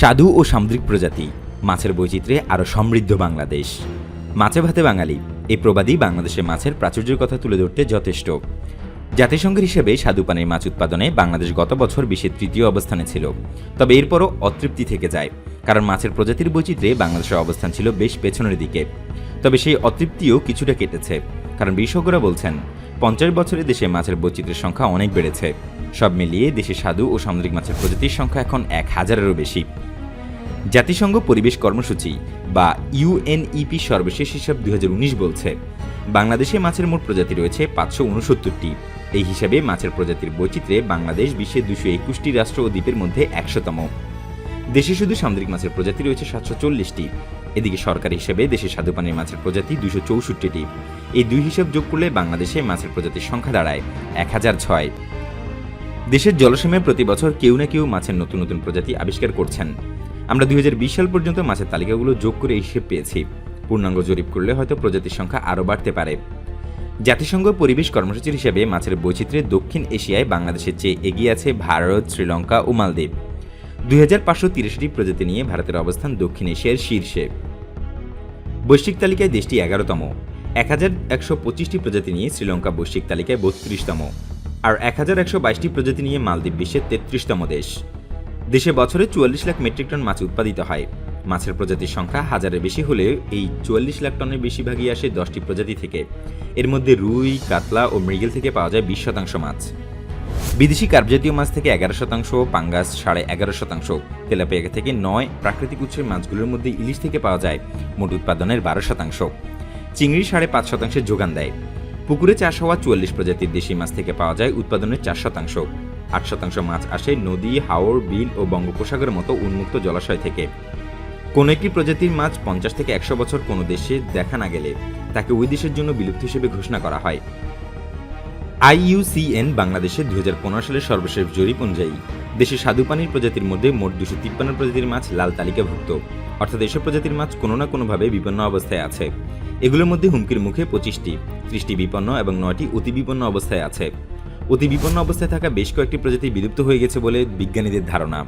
স্বাদু ও সামুদ্রিক প্রজাতি, মাছের বৈচিত্র্যে আরও সমৃদ্ধ বাংলাদেশ। মাছে ভাতে বাঙালি এই প্রবাদই বাংলাদেশের মাছের প্রাচুর্যের কথা তুলে ধরতে যথেষ্ট। জাতিসংঘের হিসেবে স্বাদু পানির মাছ উৎপাদনে বাংলাদেশ গত বছর বিশ্বের তৃতীয় অবস্থানে ছিল। তবে এরপরও অতৃপ্তি থেকে যায়, কারণ মাছের প্রজাতির বৈচিত্র্যে বাংলাদেশের অবস্থান ছিল বেশ পেছনের দিকে। তবে সেই অতৃপ্তিও কিছুটা কেটেছে, কারণ বিশেষজ্ঞরা বলছেন, পঞ্চাশ বছরে দেশে মাছের বৈচিত্র্যের সংখ্যা অনেক বেড়েছে। সব মিলিয়ে দেশে স্বাদু ও সামুদ্রিক মাছের প্রজাতির সংখ্যা এখন এক হাজারেরও বেশি। জাতিসংঘ পরিবেশ কর্মসূচি, বা ইউএনইপি সর্বশেষ হিসাব দুই হাজার উনিশ বলছে। বাংলাদেশে মাছের মোট প্রজাতি রয়েছে পাঁচশো উনসত্তরটি। এই হিসাবে মাছের প্রজাতির বৈচিত্র্যে বাংলাদেশ বিশ্বের দুশো একুশটি রাষ্ট্র ও দ্বীপের মধ্যে একশোতম। দেশে শুধু সামুদ্রিক মাছের প্রজাতি রয়েছে সাতশো চল্লিশটি। এদিকে সরকারি হিসেবে দেশে স্বাদুপানির মাছের প্রজাতি দুশো চৌষট্টিটি। এই দুই হিসাব যোগ করলে বাংলাদেশে মাছের প্রজাতির সংখ্যা দাঁড়ায় এক হাজার ছয়। দেশের জলসীমায় প্রতি বছর কেউ না কেউ মাছের নতুন নতুন প্রজাতি আবিষ্কার করছেন। আমরা দুই হাজার বিশ সাল পর্যন্ত মাছের তালিকাগুলো যোগ করে হিসেব পেয়েছি। পূর্ণাঙ্গ জরিপ করলে হয়তো প্রজাতির সংখ্যা আরও বাড়তে পারে। জাতিসংঘ পরিবেশ কর্মসূচির হিসেবে মাছের বৈচিত্র্যে দক্ষিণ এশিয়ায় বাংলাদেশের চেয়ে এগিয়ে আছে ভারত, শ্রীলঙ্কা ও মালদ্বীপ। দুই হাজার পাঁচশো তিরিশটি প্রজাতি নিয়ে ভারতের অবস্থান দক্ষিণ এশিয়ার শীর্ষে। বৈশ্বিক তালিকায় দেশটি এগারোতম। এক হাজার একশো পঁচিশটি প্রজাতি নিয়ে শ্রীলঙ্কা বৈশ্বিক তালিকায় বত্রিশতম। আর এক হাজার একশো বাইশটি প্রজাতি নিয়ে মালদ্বীপ বিশ্বের তেত্রিশতম দেশ। দেশে বছরে চুয়াল্লিশ লাখ মেট্রিক টন মাছ উৎপাদিত হয়। মাছের প্রজাতির সংখ্যা হাজারের বেশি হলেও এই চুয়াল্লিশ লাখ টনের বেশিরভাগই আসে দশটি প্রজাতি থেকে। এর মধ্যে রুই, কাতলা ও মৃগেল থেকে পাওয়া যায় বিশ শতাংশ মাছ। বিদেশি কার্পজাতীয় মাছ থেকে এগারো শতাংশ, পাঙ্গাস সাড়ে এগারো শতাংশ। তেলাপিয়া থেকে নয়, প্রাকৃতিক উৎসের মাছগুলোর মধ্যে ইলিশ থেকে পাওয়া যায় মোট উৎপাদনের বারো শতাংশ। চিংড়ি সাড়ে পাঁচ শতাংশের যোগান দেয়। পুকুরে চাষ হওয়া চুয়াল্লিশ প্রজাতির দেশি মাছ থেকে পাওয়া যায় উৎপাদনের চার শতাংশ। আট শতাংশ মাছ আসে নদী, হাওর, বিল ও বঙ্গোপসাগরের মতো উন্মুক্ত জলাশয় থেকে। কোনো একটি প্রজাতির মাছ পঞ্চাশ থেকে একশো বছর কোনো দেশে দেখা না গেলে তাকে ওই দেশের জন্য বিলুপ্ত হিসেবে ঘোষণা করা হয়। আইইউসিএন হাজার পনেরো সালের সর্বশেষ জরিপ অনুযায়ী দেশে স্বাদুপানির প্রজাতির মধ্যে মোট দুশো তিপ্পান্ন প্রজাতির মাছ লাল তালিকাভুক্ত। অর্থাৎ এসব প্রজাতির মাছ কোনো না কোনোভাবে বিপন্ন অবস্থায় আছে। এগুলোর মধ্যে হুমকির মুখে পঁচিশটি, ত্রিশটি বিপন্ন এবং নয়টি অতি বিপন্ন অবস্থায় আছে। অতি বিপন্ন অবস্থায় থাকা বেশ কয়েকটি প্রজাতি বিলুপ্ত হয়ে গেছে বলে বিজ্ঞানীদের ধারণা।